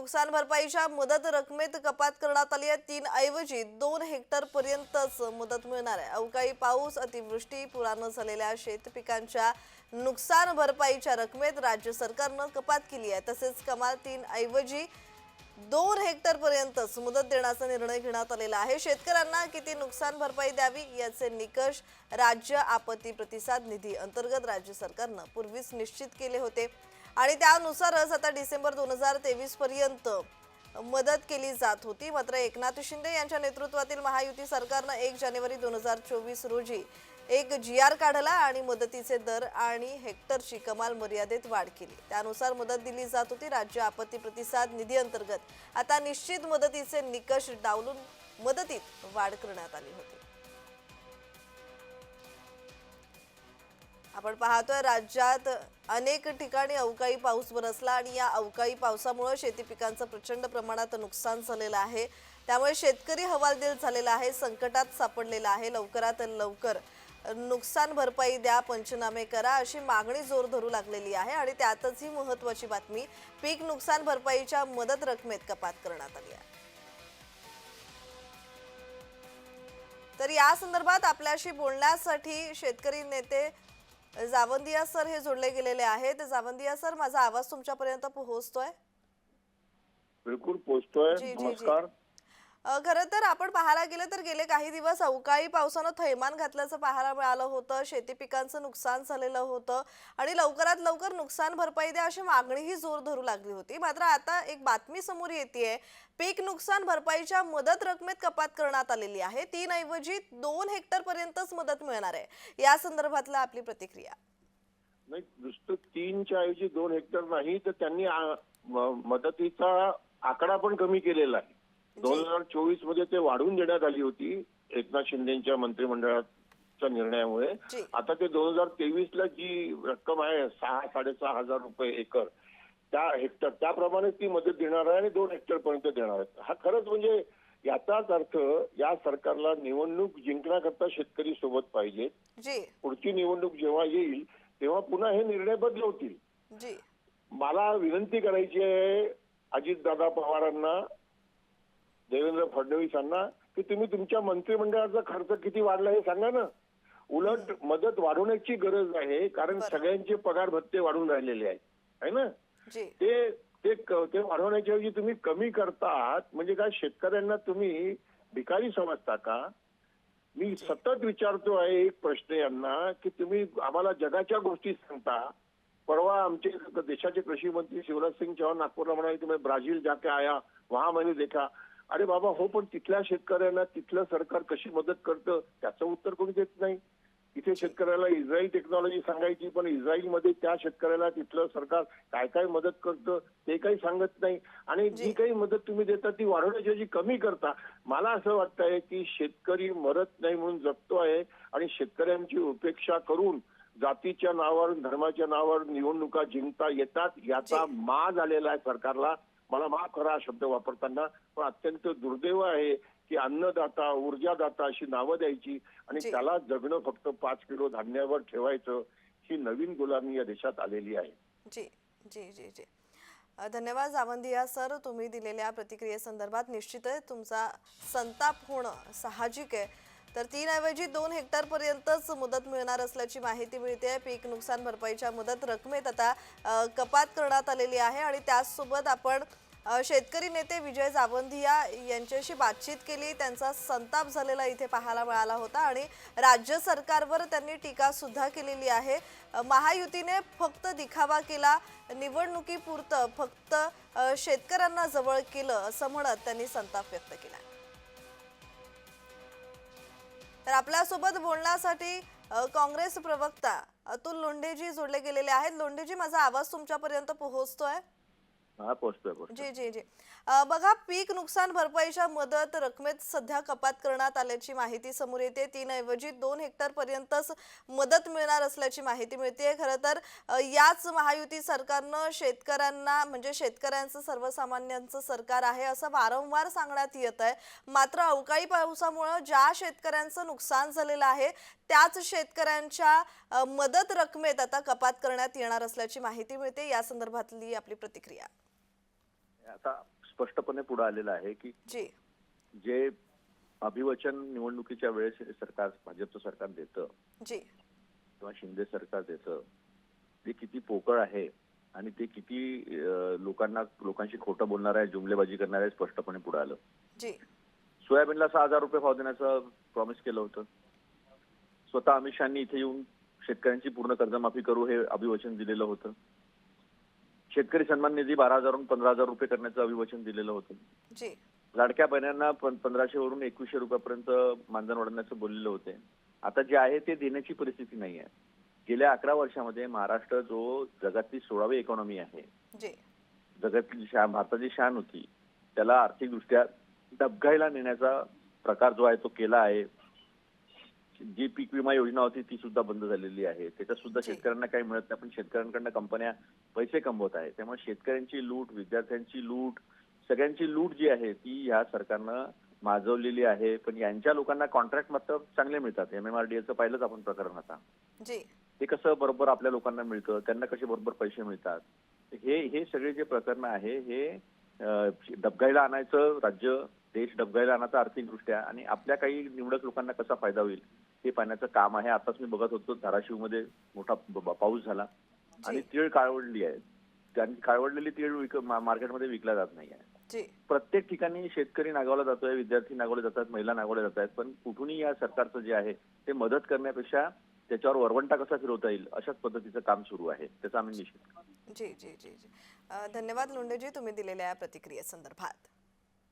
नुकसान भरपाईच्या मदत रकमेत कपात करण्यात आली आहे. तीन ऐवजी दोन हेक्टर पर्यंतच मदत मिळणार आहे. अवकाळी पाऊस अतिवृष्टी पुरानं झालेल्या शेत पिकांच्या नुकसान भरपाईच्या रकमेत राज्य सरकारनं कपात केली आहे. तसेच कमाल तीन ऐवजी दोन हेक्टर पर्यंतच मुदत देण्याचा निर्णय घेण्यात आलेला आहे. शेतकऱ्यांना किती नुकसान भरपाई द्यावी याचे निकष राज्य आपत्ती प्रतिसाद निधी अंतर्गत राज्य सरकारनं पूर्वीच निश्चित केले होते. आणि त्यानुसारच आता डिसेंबर दोन हजार तेवीस पर्यंत मदत केली जात होती. मात्र एकनाथ शिंदे यांच्या नेतृत्वातील महायुती सरकारनं एक जानेवारी दोन हजार चोवीस रोजी एक जी आर काढला आणि मदतीचे दर आणि हेक्टरची कमाल मर्यादेत वाढ केली. त्यानुसार मदत दिली जात होती राज्य आपत्ती प्रतिसाद निधी अंतर्गत. आता निश्चित मदतीचे निकष डावलून मदतीत वाढ करण्यात आली होती. आपण पाहतोय राज्यात अनेक ठिकाणी अवकाळी पाऊस बरसला आणि या अवकाळी पावसामुळे शेती पिकांचं प्रचंड प्रमाणात नुकसान झालेलं आहे. त्यामुळे शेतकरी हवालदिल झालेला आहे संकटात सापडलेला आहे. लवकरात लवकर नुकसान भरपाई द्या पंचनामे करा अशी मागणी जोर धरू लागलेली आहे आणि त्यातच ही महत्वाची बातमी पीक नुकसान भरपाईच्या मदत रकमेत कपात करण्यात आली आहे. तर या संदर्भात आपल्याशी बोलण्यासाठी शेतकरी नेते जावंदिया सर हे जोडले गेलेले आहेत. जावंदिया सर माझा आवाज तुमच्यापर्यंत पोहोचतोय? बिलकुल जी. नमस्कार. खरं तर आपण पाहायला गेलं तर गेले काही दिवस अवकाळी पावसानं थैमान घातल्याचं पाहायला मिळालं होतं शेती पिकांचं नुकसान झालेलं होतं आणि लवकरात लवकर नुकसान भरपाई द्या अशी मागणीही जोर धरू लागली होती. मात्र आता एक बातमी समोर येते पीक नुकसान भरपाईच्या मदत रकमेत कपात करण्यात आलेली आहे. तीन ऐवजी दोन हेक्टर पर्यंतच मदत मिळणार आहे. या संदर्भातला आपली प्रतिक्रिया. नाही नुसतं तीनच्या ऐवजी दोन हेक्टर नाही तर त्यांनी मदतीचा आकडा पण कमी केलेला आहे. दोन हजार चोवीसमध्ये ते वाढवून देण्यात आली होती एकनाथ शिंदेच्या मंत्रिमंडळाच्या निर्णयामुळे. आता ते दोन हजार तेवीस ला जी रक्कम आहे सहा साडेसहा हजार रुपये एकर त्या हेक्टर त्याप्रमाणे ती मदत देणार आहे आणि दोन हेक्टर पर्यंत देणार आहे हा खरंच म्हणजे याचाच अर्थ या सरकारला निवडणूक जिंकण्याकरता शेतकरी सोबत पाहिजेत जी. पुढची निवडणूक जेव्हा येईल तेव्हा पुन्हा हे निर्णय बदलवतील. जी. मला विनंती करायची आहे अजितदादा पवारांना देवेंद्र फडणवीसांना की तुम्ही तुमच्या मंत्रिमंडळाचा खर्च किती वाढला हे सांगा ना. उलट मदत वाढवण्याची गरज आहे कारण. सगळ्यांचे पगार भत्ते वाढून राहिलेले आहेत. है ना? ते ते ते वाढवण्याच्या ऐवजी तुम्ही कमी करतात म्हणजे काय शेतकऱ्यांना तुम्ही भिकारी समजता का? मी सतत विचारतो आहे एक प्रश्न यांना की तुम्ही आम्हाला जगाच्या गोष्टी सांगता. परवा आमचे देशाचे कृषी मंत्री शिवराज सिंग चौहान नागपूरला म्हणाले तुम्ही ब्राझील जाके आया वहा मैंने देखा. अरे बाबा हो पण तिथल्या शेतकऱ्यांना तिथलं सरकार कशी मदत करतं त्याचं उत्तर कोणी देत नाही इथे शेतकऱ्याला इस्रायल टेक्नॉलॉजी सांगायची पण इस्रायलमध्ये त्या शेतकऱ्याला तिथलं सरकार काय काय मदत करतं ते काही सांगत नाही आणि जी. काही मदत तुम्ही देता ती वाढवण्याची कमी करता मला असं वाटतंय की शेतकरी मरत नाही म्हणून जगतो आहे आणि शेतकऱ्यांची उपेक्षा करून जातीच्या नावावर धर्माच्या नावावर निवडणुका जिंकता येतात याचा जी. मा झालेला आहे सरकारला मला माफ करा शब्द वापरताना पण अत्यंत दुर्दैव आहे की अन्नदाता ऊर्जादाता अशी नावं द्यायची आणि जी. त्याला जगणं फक्त पाच किलो धान्यावर ठेवायचं ही नवीन गुलामी या देशात आलेली आहे. जी जी जी जी. धन्यवाद जावंदिया सर तुम्ही दिलेल्या प्रतिक्रियेसंदर्भात. निश्चितच तुमचा संताप होणं साहजिक आहे. तर तीन ऐवजी दोन हेक्टरपर्यंतच मुदत मिळणार असल्याची माहिती मिळते पीक नुकसान भरपाईच्या मुदत रकमेत आता कपात करण्यात आलेली आहे आणि त्याचसोबत आपण शेतकरी नेते विजय जावंदिया यांच्याशी बातचीत केली. त्यांचा संताप झालेला इथे पाहायला मिळाला होता आणि राज्य सरकारवर त्यांनी टीका सुद्धा केलेली आहे. महायुतीने फक्त दिखावा केला निवडणुकीपुरतं फक्त शेतकऱ्यांना जवळ केलं असं म्हणत त्यांनी संताप व्यक्त केला. तर आपल्यासोबत बोलण्यासाठी काँग्रेस प्रवक्ता अतुल लोंढेजी जोडले गेलेले आहेत. लोंढेजी माझा आवाज तुमच्यापर्यंत पोहोचतोय? हा जी जी जी. अ, बघा पीक नुकसान भरपाईच्या मदत रकमेत सध्या कपात करण्यात आल्याची माहिती समोर येते. तीन ऐवजी दोन हेक्टर पर्यंतच मदत मिळणार असल्याची माहिती मिळते. खरं तर अ, याच महायुती सरकारनं शेतकऱ्यांना म्हणजे शेतकऱ्यांचं सर्वसामान्यांचं सरकार आहे असं वारंवार सांगण्यात येत आहे. मात्र अवकाळी पावसामुळं ज्या शेतकऱ्यांचं नुकसान झालेलं आहे त्याच शेतकऱ्यांच्या अ, मदत रकमेत आता कपात करण्यात येणार असल्याची माहिती मिळते. या संदर्भातली आपली प्रतिक्रिया. आता स्पष्टपणे पुढे आलेलं आहे की जी. जे अभिवचन निवडणुकीच्या वेळेस सरकार भाजपचं सरकार देतं जी. किंवा शिंदे सरकार देतं ते किती पोकळ आहे आणि ते किती लोकांना लोकांशी खोटं बोलणार आहे जुमलेबाजी करणार आहे स्पष्टपणे पुढे आलं. जी. सोयाबीनला सहा हजार रुपये भाव देण्याचं प्रॉमिस केलं होतं. स्वतः अमित शहानी इथे येऊन शेतकऱ्यांची पूर्ण कर्जमाफी करू हे अभिवचन दिलेलं होतं. शेतकरी सन्मान निधी बारा हजारहून पंधरा हजार रुपये करण्याचं अभिवचन दिलेलं होतं. लाडक्या बहिण्यांना पंधराशे वरून एकवीसशे रुपयापर्यंत मानधन वाढवण्याचं बोललेले होते. आता जे आहे ते देण्याची परिस्थिती नाही आहे. गेल्या अकरा वर्षामध्ये महाराष्ट्र जो जगातली सोळावी इकॉनॉमी आहे. जगातली शान भारताची शान होती. त्याला आर्थिकदृष्ट्या डबघाईला नेण्याचा प्रकार जो आहे तो केला आहे. जी पीक विमा योजना होती ती सुद्धा बंद झालेली आहे. त्याच्यात सुद्धा. शेतकऱ्यांना काही मिळत नाही. पण शेतकऱ्यांकडनं कंपन्या पैसे कमवत आहेत. त्यामुळे शेतकऱ्यांची लूट विद्यार्थ्यांची लूट सगळ्यांची लूट जी आहे ती ह्या सरकारनं माजवलेली आहे. पण यांच्या लोकांना कॉन्ट्रॅक्ट मात्र चांगले मिळतात. एम एम आर डी एचं पाहिलंच आपण प्रकरण आता. ते कसं बरोबर आपल्या लोकांना मिळतं त्यांना कसे बरोबर पैसे मिळतात हे हे सगळे जे प्रकरण आहे हे डबघाईला आणायचं राज्य देश डबघाईला आणायचं आर्थिकदृष्ट्या आणि आपल्या काही निवडक लोकांना कसा फायदा होईल हे पाहण्याचं काम आहे. आताच मी बघत होतो धाराशिवमध्ये मोठा पाऊस झाला. आणि तीळ काळवडली आहे. त्यांनी काळवडलेली तीळ मार्केटमध्ये विकल्या जात नाही आहे. प्रत्येक ठिकाणी शेतकरी नागवला जातोय विद्यार्थी नागवले जातात महिला नागवल्या जात आहेत. पण कुठूनही या सरकारचं जे आहे ते मदत करण्यापेक्षा त्याच्यावर वरवंटा कसा फिरवता येईल अशाच पद्धतीचं काम सुरू आहे. त्याचा आम्ही निषेध करतो. जी जी जी जी. धन्यवाद लोंढेजी तुम्ही दिलेल्या या प्रतिक्रियेसंदर्भात.